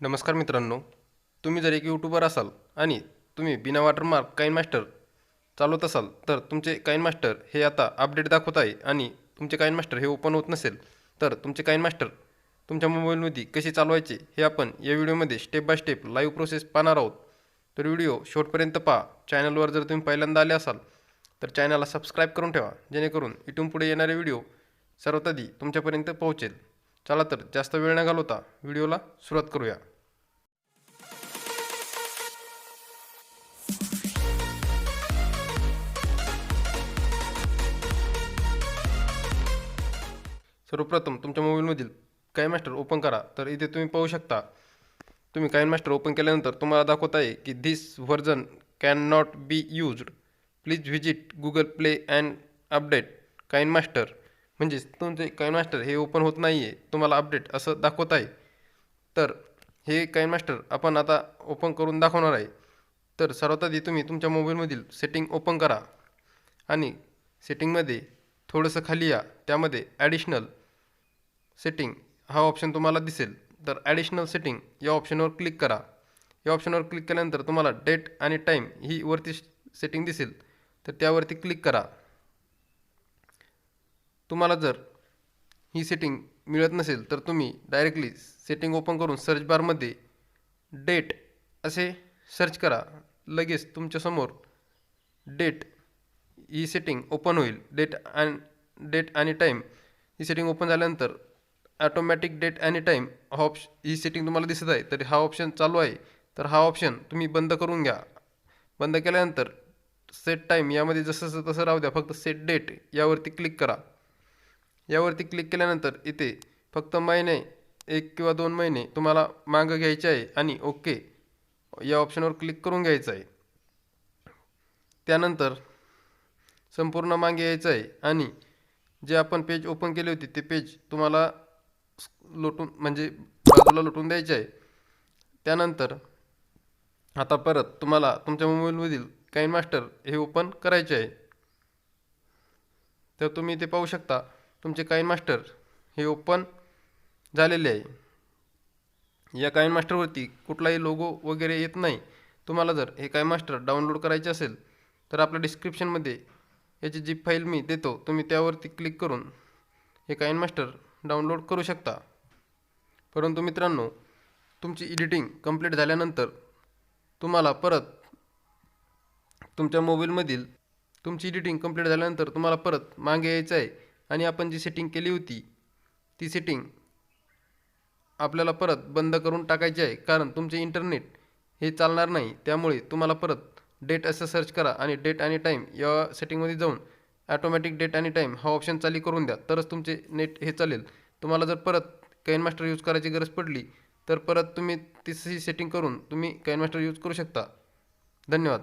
नमस्कार मित्रांनो तुम्ही जर एक यूट्यूबर असाल आणि तुम्ही बिना वॉटरमार्क काइन मास्टर चालवत असाल तर तुमचे काइन मास्टर हे आता अपडेट दाखवत आहे आणि तुमचे काइन मास्टर हे ओपन होत नसेल तर तुमचे काइन मास्टर तुमच्या मोबाईलमध्ये कसे चालवायचे हे आपण या व्हिडिओमध्ये step by step live process पाहणार आहोत. तर व्हिडिओ शेवटपर्यंत पहा. चॅनलवर जर तुम्ही पहिल्यांदा आले असाल तर चॅनलला सबस्क्राईब करून ठेवा. जेणेकरून इथून पुढे येणारे व्हिडिओ सर्वात आधी तुमच्यापर्यंत पोहोचेल. चला तर जास्त वेळ न घालवता व्हिडिओला सुरुवात करूया. सर्वप्रथम तुमच्या मोबाईलमधील काइन मास्टर ओपन करा. तर इथे तुम्ही पाहू शकता तुम्ही काइन मास्टर ओपन केल्यानंतर तुम्हाला दाखवत आहे की this version can not be used please visit Google Play and update KineMaster म्हणजेच तुमचे काइन मास्टर हे ओपन होत नाही आहे तुम्हाला अपडेट असं दाखवत आहे. तर हे काइन मास्टर आपण आता ओपन करून दाखवणार आहे. तर सर्वात आधी तुम्ही तुमच्या मोबाईलमधील सेटिंग ओपन करा. आणि सेटिंगमध्ये थोडंसं खाली या. त्यामध्ये ॲडिशनल सेटिंग हा ऑप्शन तुम्हाला दिसेल. तर ॲडिशनल सेटिंग या ऑप्शनवर क्लिक करा. या ऑप्शनवर क्लिक केल्यानंतर तुम्हाला डेट आणि टाईम ही वरती सेटिंग दिसेल. तर त्यावरती क्लिक करा. तुम्हाला जर ही सेटिंग मिळत नसेल तर तुम्ही डायरेक्टली सेटिंग ओपन करून सर्च बारमध्ये डेट असे सर्च करा. लगेच तुमच्यासमोर डेट ही सेटिंग ओपन होईल. डेट अँड डेट आणि टाईम ही सेटिंग ओपन झाल्यानंतर ॲटोमॅटिक डेट एनी टाईम हा ऑप्श ही सेटिंग तुम्हाला दिसत आहे तर हा ऑप्शन चालू आहे. तर हा ऑप्शन तुम्ही बंद करून घ्या. बंद केल्यानंतर सेट टाईम यामध्ये जसं तसं राहू द्या. फक्त सेट डेट यावरती क्लिक करा. यावरती क्लिक केल्यानंतर इथे फक्त महिने एक किंवा दोन महिने तुम्हाला मागं घ्यायचे आहे आणि ओके या ऑप्शनवर क्लिक करून घ्यायचं आहे. त्यानंतर संपूर्ण मागे यायचं आहे आणि जे आपण पेज ओपन केले होते ते पेज तुम्हाला लोटून म्हणजे बाजूला लोटून द्यायचे आहे. त्यानंतर आता परत तुम्हाला तुमच्या मोबाईलमधील काइन मास्टर हे ओपन करायचे आहे. तर तुम्ही इथे पाहू शकता तुमचे काइन मास्टर हे ओपन झालेले आहे. या काइन मास्टरवरती कुठलाही लोगो वगैरे येत नाही. तुम्हाला जर हे काइन मास्टर डाउनलोड करायचे असेल तर आपल्या डिस्क्रिप्शनमध्ये याची जी फाईल मी देतो तुम्ही त्यावरती क्लिक करून हे काइन मास्टर डाउनलोड करू शकता. परंतु मित्रांनो तुमची एडिटिंग कंप्लीट झाल्यानंतर तुम्हाला परत तुमच्या मोबाईलमधील तुमची एडिटिंग कंप्लीट झाल्यानंतर तुम्हाला परत मागे यायचं आहे आणि आपण जी सेटिंग केली होती ती सेटिंग आपल्याला परत बंद करून टाकायची आहे. कारण तुमचे इंटरनेट हे चालणार नाही. त्यामुळे तुम्हाला परत डेट असं सर्च करा आणि डेट आणि टाईम या सेटिंगमध्ये जाऊन ॲटोमॅटिक डेट आणि टाईम हा ऑप्शन चाली करून द्या. तरच तुमचे नेट हे चालेल. तुम्हाला जर परत कॅन मास्टर यूज करायची गरज पडली तर परत तुम्ही तिसरी सेटिंग करून तुम्ही कॅन मास्टर यूज करू शकता. धन्यवाद.